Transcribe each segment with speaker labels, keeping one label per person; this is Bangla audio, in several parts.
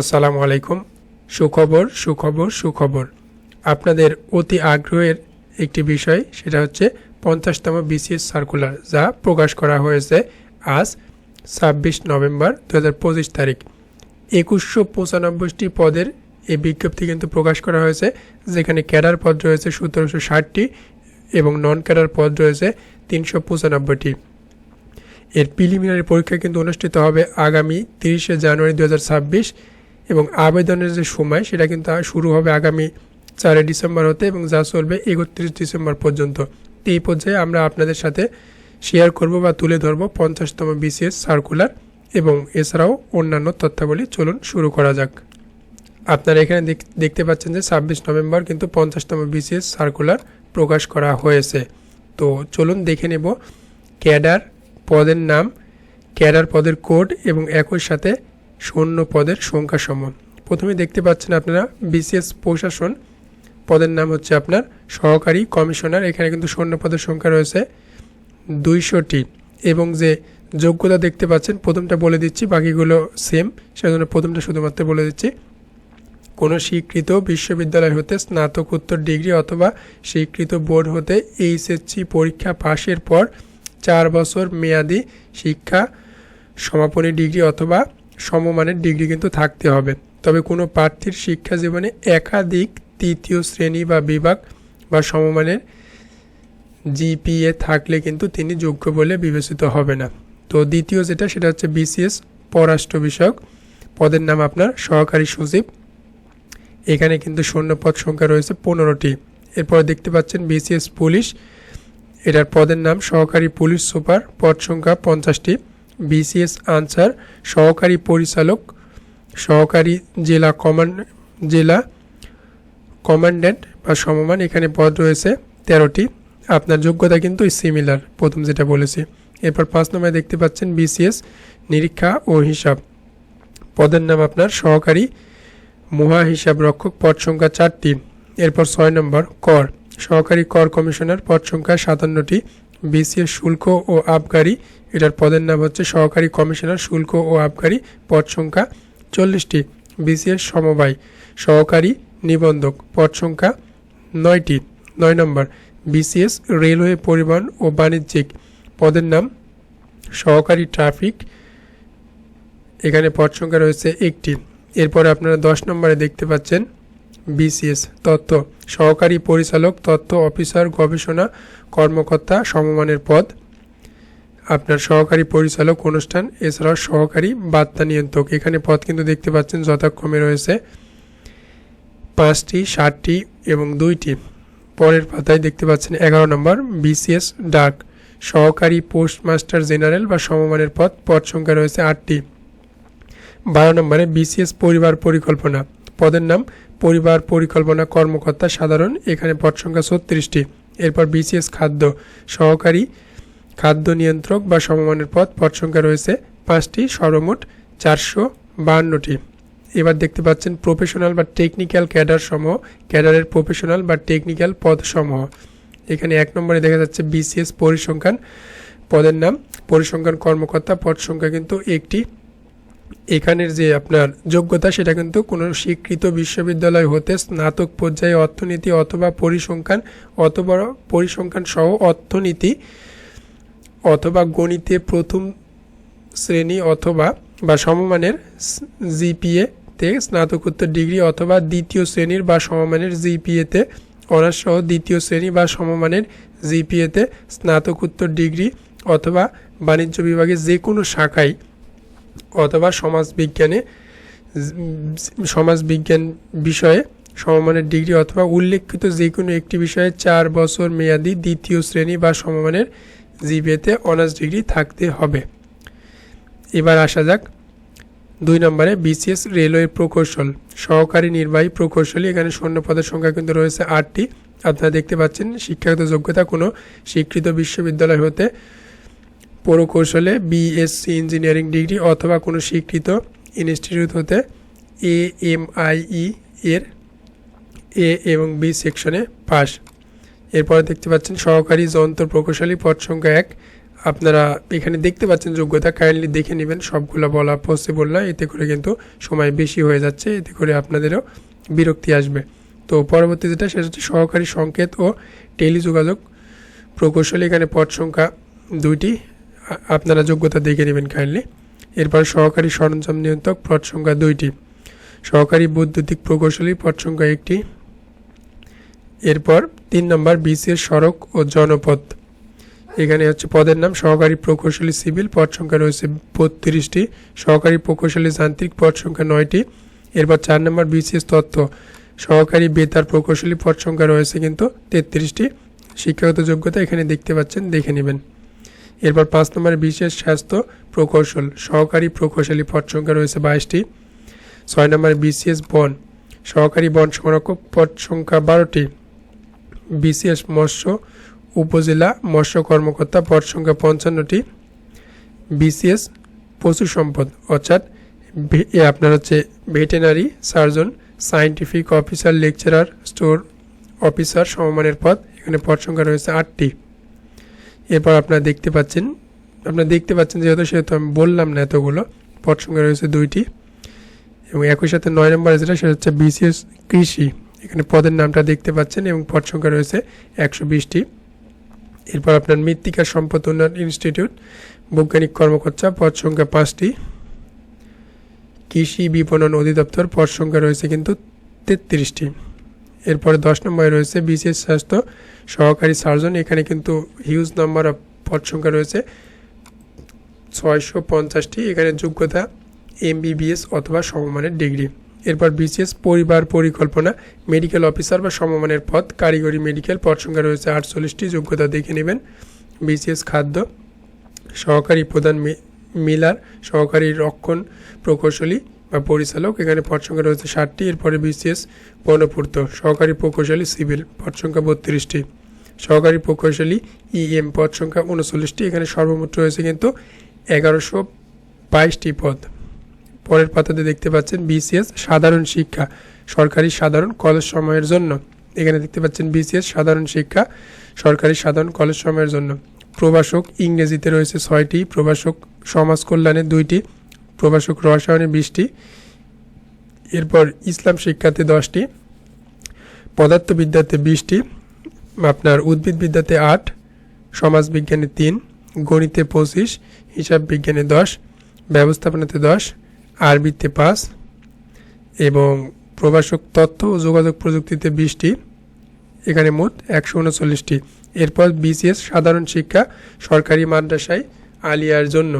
Speaker 1: আসসালামু আলাইকুম। সুখবর সুখবর সুখবর। আপনাদের অতি আগ্রহের একটি বিষয়, সেটা হচ্ছে পঞ্চাশতম বিসিএস সার্কুলার, যা প্রকাশ করা হয়েছে আজ ছাব্বিশ নভেম্বর দু হাজার পঁচিশ তারিখ। একুশশো পঁচানব্বইটি পদের এই বিজ্ঞপ্তি কিন্তু প্রকাশ করা হয়েছে, যেখানে ক্যাডার পদ রয়েছে সতেরোশো ষাটটি এবং নন ক্যাডার পদ রয়েছে তিনশো পঁচানব্বইটি। এর প্রিলিমিনারি পরীক্ষা কিন্তু অনুষ্ঠিত হবে আগামী তিরিশে জানুয়ারি দু হাজার ছাব্বিশ। এবং আবেদনের যে সময়, সেটা কিন্তু শুরু হবে আগামী চারই ডিসেম্বর হতে এবং যা চলবে একত্রিশ ডিসেম্বর পর্যন্ত। এই পর্যায়ে আমরা আপনাদের সাথে শেয়ার করব বা তুলে ধরব পঞ্চাশতম বিসিএস সার্কুলার এবং এছাড়াও অন্যান্য তথ্যাবলী। চলুন শুরু করা যাক। আপনারা এখানে দেখ- দেখতে পাচ্ছেন যে ছাব্বিশ নভেম্বর কিন্তু পঞ্চাশতম বিসিএস সার্কুলার প্রকাশ করা হয়েছে। তো চলুন দেখে নেব ক্যাডার পদের নাম, ক্যাডার পদের কোড এবং একই সাথে শূন্য পদের সংখ্যা সম প্রথমে দেখতে পাচ্ছেন আপনারা বিসিএস প্রশাসন। পদের নাম হচ্ছে আপনার সহকারী কমিশনার। এখানে কিন্তু শূন্য পদের সংখ্যা রয়েছে দুইশোটি। এবং যে যোগ্যতা দেখতে পাচ্ছেন, প্রথমটা বলে দিচ্ছি, বাকিগুলো সেম সেজন্য প্রথমটা শুধুমাত্র বলে দিচ্ছি, কোনো স্বীকৃত বিশ্ববিদ্যালয় হতে স্নাতকোত্তর ডিগ্রি অথবা স্বীকৃত বোর্ড হতে এইচএসসি পরীক্ষা পাশের পর চার বছর মেয়াদি শিক্ষা সমাপনী ডিগ্রি অথবা সমমানের ডিগ্রি কিন্তু থাকতে হবে। তবে কোনো প্রার্থীর শিক্ষা জীবনে একাধিক তৃতীয় শ্রেণি বা বিভাগ বা সমমানের জিপিএ থাকলে কিন্তু তিনি যোগ্য বলে বিবেচিত হবে না। তো দ্বিতীয় যেটা, সেটা হচ্ছে বিসিএস পররাষ্ট্র বিষয়ক। পদের নাম আপনার সহকারী সচিব। এখানে কিন্তু শূন্য পদ সংখ্যা রয়েছে পনেরোটি। এরপর দেখতে পাচ্ছেন বিসিএস পুলিশ। এটার পদের নাম সহকারী পুলিশ সুপার। পদ সংখ্যা পঞ্চাশটি। বিসিএস আনসার, সহকারী পরিচালক, সহকারী জেলা কমান্ড, জেলা কমান্ড্যান্ট বা সমমান, এখানে পদ রয়েছে তেরোটি। আপনার যোগ্যতা কিন্তু সিমিলার প্রথম যেটা বলেছি। এরপর পাঁচ নম্বরে দেখতে পাচ্ছেন বিসিএস, নিরীক্ষা ও হিসাব। পদের নাম আপনার সহকারী মহা হিসাব রক্ষক, পদ সংখ্যা চারটি। এরপর ছয় নম্বর, কর। সহকারী কর কমিশনার, পদ সংখ্যা সাতান্নটি। বিসিএস শুল্ক ও আবগারি এটার পদের নাম হচ্ছে সহকারী কমিশনার শুল্ক ও আবগারি পদ সংখ্যা চল্লিশটি। বিসিএস সমবায়, সহকারী নিবন্ধক পদ সংখ্যা নয়টি। নয় নম্বর, বিসিএস রেলওয়ে পরিবহন ও বাণিজ্যিক পদের নাম সহকারী ট্রাফিক, এখানে পদ সংখ্যা রয়েছে একটি। এরপরে আপনারা দশ নম্বরে দেখতে পাচ্ছেন বিসিএস তথ্য সহকারী পরিচালক তথ্য অফিসার, গবেষণা, কর্মকর্তা, সমমানের পদ। আপনার সহকারী পরিচালক অনুষ্ঠান, এছাড়াও সহকারী বার্তা নিয়ন্ত্রক। এখানে পদ কিন্তু দেখতে পাচ্ছেন যথাক্রমে রয়েছে পাঁচটি ষাটটি এবং দুইটি। পরের পাতায় দেখতে পাচ্ছেন এগারো নম্বর, বিসিএস ডাক। সহকারী পোস্টমাস্টার জেনারেল বা সমমানের পদ পদ সংখ্যা রয়েছে আটটি। বারো নম্বরে বিসিএস পরিবার পরিকল্পনা। পদের নাম পরিবার পরিকল্পনা কর্মকর্তা সাধারণ, এখানে পদ সংখ্যা ছত্রিশটি। এরপর বিসিএস খাদ্য, সহকারী খাদ্য নিয়ন্ত্রক বা সমমানের পদ পদ সংখ্যা রয়েছে পাঁচটি, সর্বমোট চারশো বাহান্নটি। এবার দেখতে পাচ্ছেন প্রফেশনাল বা টেকনিক্যাল ক্যাডার সমূহ, ক্যাডারের প্রফেশনাল বা টেকনিক্যাল পদ সমূহ। এখানে এক নম্বরে দেখা যাচ্ছে বিসিএস পরিসংখ্যান, পদের নাম পরিসংখ্যান কর্মকর্তা, পদ সংখ্যা কিন্তু একটি এখানের যে আপনার যোগ্যতা, সেটা কিন্তু কোনো স্বীকৃত বিশ্ববিদ্যালয় হতে স্নাতক পর্যায়ে অর্থনীতি অথবা পরিসংখ্যান অথবা পরিসংখ্যান সহ অর্থনীতি অথবা গণিতে প্রথম শ্রেণি অথবা বা সমমানের জিপিএ তে স্নাতকোত্তর ডিগ্রি অথবা দ্বিতীয় শ্রেণির বা সমমানের জিপিএতে অনার্স সহ দ্বিতীয় শ্রেণি বা সমমানের জিপিএতে স্নাতকোত্তর ডিগ্রি অথবা বাণিজ্য বিভাগের যে কোনো শাখায় অথবা সমাজবিজ্ঞানে, সমাজবিজ্ঞান বিষয়ে সমমানের ডিগ্রি অথবা উল্লেখিত যে কোনো একটি বিষয়ে চার বছর মেয়াদি দ্বিতীয় শ্রেণি বা সমমানের জিবিএতে অনার্স ডিগ্রি থাকতে হবে। এবার আসা যাক। দুই নম্বরে বিসিএস রেলওয়ে প্রকৌশল। সহকারী নির্বাহী প্রকৌশলী, এখানে শূন্য পদের সংখ্যা কিন্তু রয়েছে আটটি। আপনারা দেখতে পাচ্ছেন, শিক্ষাগত যোগ্যতা কোনো স্বীকৃত বিশ্ববিদ্যালয় হতে প্রকৌশলে বিএসসি ইঞ্জিনিয়ারিং ডিগ্রি অথবা কোনো স্বীকৃত ইনস্টিটিউট হতে এ এম আই ই এর এ এবং বি সেকশনে পাস এরপরে দেখতে পাচ্ছেন সহকারী যন্ত্র প্রকৌশলী পদ সংখ্যা এক। আপনারা এখানে দেখতে পাচ্ছেন যোগ্যতা কাইন্ডলি দেখে নেবেন, সবগুলো বলা পসিবল না। এতে করে কিন্তু সময় বেশি হয়ে যাচ্ছে, এতে করে আপনাদেরও বিরক্তি আসবে। তো পরবর্তী যেটা, সেটা হচ্ছে সহকারী সংকেত ও টেলিযোগাযোগ প্রকৌশলী। এখানে পদ সংখ্যা দুইটি আপনারা যোগ্যতা দেখে নেবেন কাইন্ডলি এরপর সহকারী সরঞ্জাম নিয়ন্ত্রক, পদ সংখ্যা দুইটি। সহকারী বৈদ্যুতিক প্রকৌশলী, পদ সংখ্যা একটি। এরপর তিন নম্বর, বিসিএস সড়ক ও জনপথ। এখানে হচ্ছে পদের নাম, সহকারী প্রকৌশলী সিভিল, পদ সংখ্যা রয়েছে বত্রিশটি। সহকারী প্রকৌশলী যান্ত্রিক, পদ সংখ্যা নয়টি। এরপর চার নম্বর, বিসিএস তথ্য সহকারী বেতার প্রকৌশলী, পদ সংখ্যা রয়েছে কিন্তু তেত্রিশটি। শিক্ষাগত যোগ্যতা এখানে দেখতে পাচ্ছেন, দেখে নেবেন। এরপর পাঁচ নম্বরে বিশেষ স্বাস্থ্য প্রকৌশল, সহকারী প্রকৌশলী পদ সংখ্যা রয়েছে বাইশটি। ছয় নম্বরে বিসিএস বন, সহকারী বন সংরক্ষক পদ সংখ্যা বারোটি। বিসিএস মৎস্য উপজেলা মৎস্য কর্মকর্তা পদ সংখ্যা পঞ্চান্নটি। বিসিএস পশু সম্পদ, অর্থাৎ আপনার হচ্ছে veterinary surgeon scientific officer, lecturer, store officer সমমানের পদ, এখানে পদ সংখ্যা রয়েছে আটটি। এরপর আপনারা দেখতে পাচ্ছেন, আপনারা দেখতে পাচ্ছেন যেহেতু সেহেতু আমি বললাম না এতগুলো পদ সংখ্যা রয়েছে দুইটি এবং একই সাথে নয় নম্বর যেটা সেটা হচ্ছে বিসিএস কৃষি। এখানে পদের নামটা দেখতে পাচ্ছেন এবং পদ সংখ্যা রয়েছে একশো বিশটি। এরপর আপনার মৃত্তিকা সম্পদ উন্নয়ন ইনস্টিটিউট, বৈজ্ঞানিক কর্মকর্তা পদ সংখ্যা পাঁচটি। কৃষি বিপণন অধিদপ্তর পদ সংখ্যা রয়েছে কিন্তু তেত্রিশটি। এরপরে দশ নম্বরে রয়েছে বিশেষ স্বাস্থ্য সহকারী সার্জন। এখানে কিন্তু হিউজ নাম্বার অফ পদ সংখ্যা রয়েছে। ছয়শো পঞ্চাশটি। এখানে যোগ্যতা এমবিবিএস অথবা সমমানের ডিগ্রি। এরপর বিসিএস পরিবার পরিকল্পনা মেডিকেল অফিসার বা সমমানের পদ, কারিগরি মেডিকেল পদ সংখ্যা রয়েছে আটচল্লিশটি। যোগ্যতা দেখে নেবেন। বিসিএস খাদ্য সহকারী প্রধান মিলার, সহকারী রক্ষণ প্রকৌশলী বা পরিচালক, এখানে পদ সংখ্যা রয়েছে ষাটটি, এরপরে বিসিএস গণপূর্ত সহকারী প্রকৌশলী সিভিল, পদ সংখ্যা বত্রিশটি। সহকারী প্রকৌশলী ইএম, পদ সংখ্যা উনচল্লিশটি। এখানে সর্বমোট রয়েছে কিন্তু এগারোশো বাইশটি পদ। পরের পাতাতে দেখতে পাচ্ছেন বিসিএস সাধারণ শিক্ষা, সরকারি সাধারণ কলেজ সময়ের জন্য। এখানে দেখতে পাচ্ছেন বিসিএস সাধারণ শিক্ষা, সরকারি সাধারণ কলেজ সময়ের জন্য। প্রভাষক ইংরেজিতে রয়েছে ছয়টি, প্রভাষক সমাজ কল্যাণে দুইটি প্রভাষক রসায়নে বিশটি, এরপর ইসলাম শিক্ষাতে দশটি, পদার্থবিদ্যাতে বিশটি, আপনার উদ্ভিদবিদ্যাতে আট, সমাজবিজ্ঞানে তিন, গণিতে পঁচিশ হিসাব বিজ্ঞানে দশ, ব্যবস্থাপনাতে দশ, আরবিতে পাঁচ এবং প্রভাষক তথ্য ও যোগাযোগ প্রযুক্তিতে বিশটি, এখানে মোট একশো উনচল্লিশটি। এরপর বিসিএস সাধারণ শিক্ষা সরকারি মাদ্রাসায় আলিয়ার জন্য।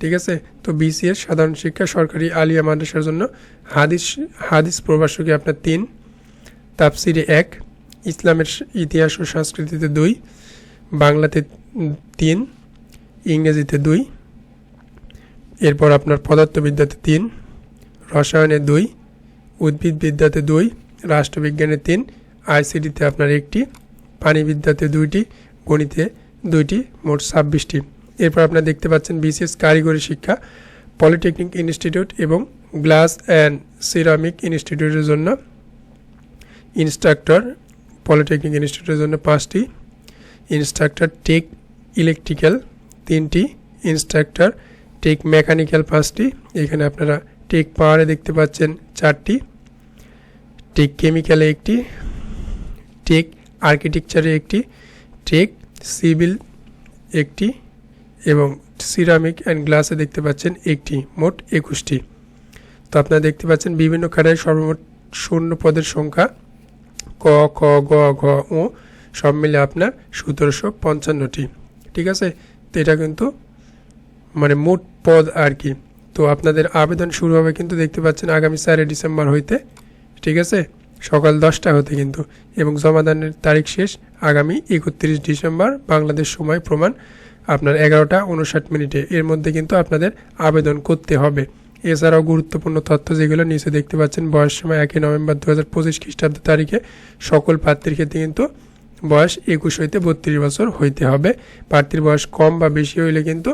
Speaker 1: ঠিক আছে? তো বিসিএস সাধারণ শিক্ষা, সরকারি আলিয়া মাদ্রাসার জন্য হাদিস হাদিস প্রভাষকে আপনার তিন। তাফসিরে এক, ইসলামের ইতিহাস ও সংস্কৃতিতে দুই, বাংলাতে তিন, ইংরেজিতে দুই, এরপর আপনার পদার্থবিদ্যাতে তিন, রসায়নে দুই, উদ্ভিদবিদ্যাতে দুই, রাষ্ট্রবিজ্ঞানে তিন, আইসিডিতে আপনার একটি, পানিবিদ্যাতে দুইটি, গণিতে দুইটি, মোট ছাব্বিশটি। এরপর আপনারা দেখতে পাচ্ছেন বিশেষ কারিগরি শিক্ষা, পলিটেকনিক ইনস্টিটিউট এবং গ্লাস অ্যান্ড সিরামিক ইনস্টিটিউটের জন্য ইনস্ট্রাক্টর, পলিটেকনিক ইনস্টিটিউটের জন্য পাঁচটি, ইনস্ট্রাক্টর টেক ইলেকট্রিক্যাল তিনটি, ইনস্ট্রাক্টর টেক মেকানিক্যাল পাঁচটি, এখানে আপনারা টেক পাওয়ারে দেখতে পাচ্ছেন চারটি, টেক কেমিক্যালে একটি, টেক আর্কিটেকচারে একটি, টেক সিভিল একটি এবং সিরামিক অ্যান্ড গ্লাসে দেখতে পাচ্ছেন একটি, মোট একুশটি। তো আপনারা দেখতে পাচ্ছেন বিভিন্ন খাড়ায় সর্বমোট শূন্য পদের সংখ্যা। ক, খ, গ, ঘ ও সব মিলে আপনার সতেরোশো পঞ্চান্নটি। ঠিক আছে? তো এটা কিন্তু মানে মোট পদ আর কি। তো আপনাদের আবেদন শুরু হবে কিন্তু দেখতে পাচ্ছেন আগামী চারই ডিসেম্বর হইতে। ঠিক আছে? সকাল দশটা হতে কিন্তু। এবং জমাদানের তারিখ শেষ আগামী একত্রিশ ডিসেম্বর, বাংলাদেশ সময় প্রমাণ আপনার এগারোটা উনষাট মিনিটে। এর মধ্যে কিন্তু আপনাদের আবেদন করতে হবে। এছাড়াও গুরুত্বপূর্ণ তথ্য যেগুলো নিচে দেখতে পাচ্ছেন, বয়স সময় একই নভেম্বর দু হাজার পঁচিশ খ্রিস্টাব্দ তারিখে সকল প্রার্থীর ক্ষেত্রে কিন্তু বয়স একুশ হইতে বত্রিশ বছর হইতে হবে। প্রার্থীর বয়স কম বা বেশি হইলে কিন্তু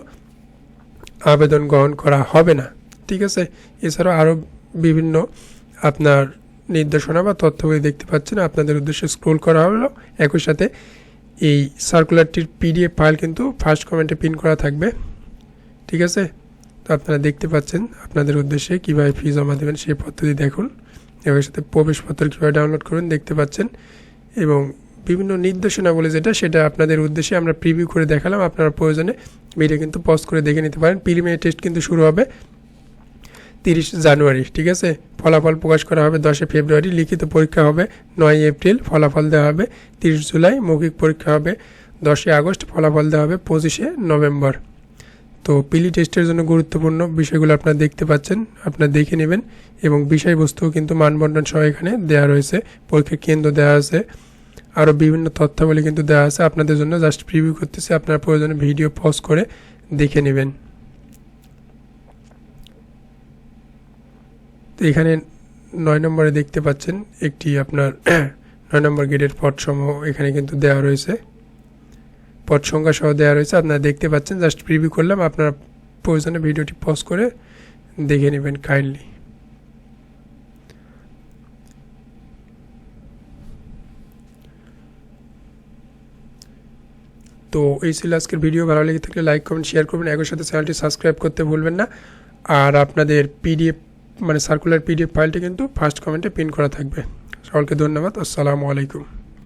Speaker 1: আবেদন গ্রহণ করা হবে না। ঠিক আছে? এছাড়াও আরও বিভিন্ন আপনার নির্দেশনা বা তথ্যগুলি দেখতে পাচ্ছেন। আপনাদের উদ্দেশ্যে স্ক্রোল করা হলো। একই সাথে এই সার্কুলারটির পিডিএফ ফাইল কিন্তু ফার্স্ট কমেন্টে পিন করা থাকবে। ঠিক আছে? তো আপনারা দেখতে পাচ্ছেন আপনাদের উদ্দেশ্যে কীভাবে ফি জমা দেবেন সেই পদ্ধতি দেখুন এবং সাথে প্রবেশপত্র কীভাবে ডাউনলোড করুন দেখতে পাচ্ছেন এবং বিভিন্ন নির্দেশনাবলী যেটা সেটা আপনাদের উদ্দেশ্যে আমরা প্রিভিউ করে দেখালাম। আপনারা প্রয়োজনে ভিডিও কিন্তু পজ করে দেখে নিতে পারেন। প্রিলিমিনারি টেস্ট কিন্তু শুরু হবে। তিরিশ জানুয়ারি, ঠিক আছে? ফলাফল প্রকাশ করা হবে দশই ফেব্রুয়ারি, লিখিত পরীক্ষা হবে নয় এপ্রিল, ফলাফল দেওয়া হবে তিরিশ জুলাই, মৌখিক পরীক্ষা হবে দশই আগস্ট, ফলাফল দেওয়া হবে পঁচিশে নভেম্বর। তো পিলি টেস্টের জন্য গুরুত্বপূর্ণ বিষয়গুলো আপনারা দেখতে পাচ্ছেন, আপনারা দেখে নেবেন এবং বিষয়বস্তুও কিন্তু মানবন্টন সহ এখানে দেওয়া রয়েছে পরীক্ষার কেন্দ্র দেওয়া আছে, আরও বিভিন্ন তথ্যাবলী কিন্তু দেওয়া আছে, আপনাদের জন্য জাস্ট প্রিভিউ করতেছে, আপনার প্রয়োজনে ভিডিও পজ করে দেখে নেবেন। তো এখানে নয় নম্বরে দেখতে পাচ্ছেন একটি আপনার নয় নম্বর গেটের পটসমূহ এখানে কিন্তু দেওয়া রয়েছে। পদ সংখ্যা সহ দেওয়া রয়েছে। আপনারা দেখতে পাচ্ছেন জাস্ট প্রিভিউ করলাম। আপনারা প্রয়োজনে ভিডিওটি পজ করে দেখে নেবেন কাইন্ডলি তো এই ছিল আজকের ভিডিও। ভালো লেগে থাকলে লাইক কমেন্ট শেয়ার করবেন। একই সাথে চ্যানেলটি সাবস্ক্রাইব করতে ভুলবেন না। আর আপনাদের পিডিএফ মানে সার্কুলার পিডিএফ ফাইলটি কিন্তু ফার্স্ট কমেন্টে পিন করা থাকবে। সকলকে ধন্যবাদ। আসসালামু আলাইকুম।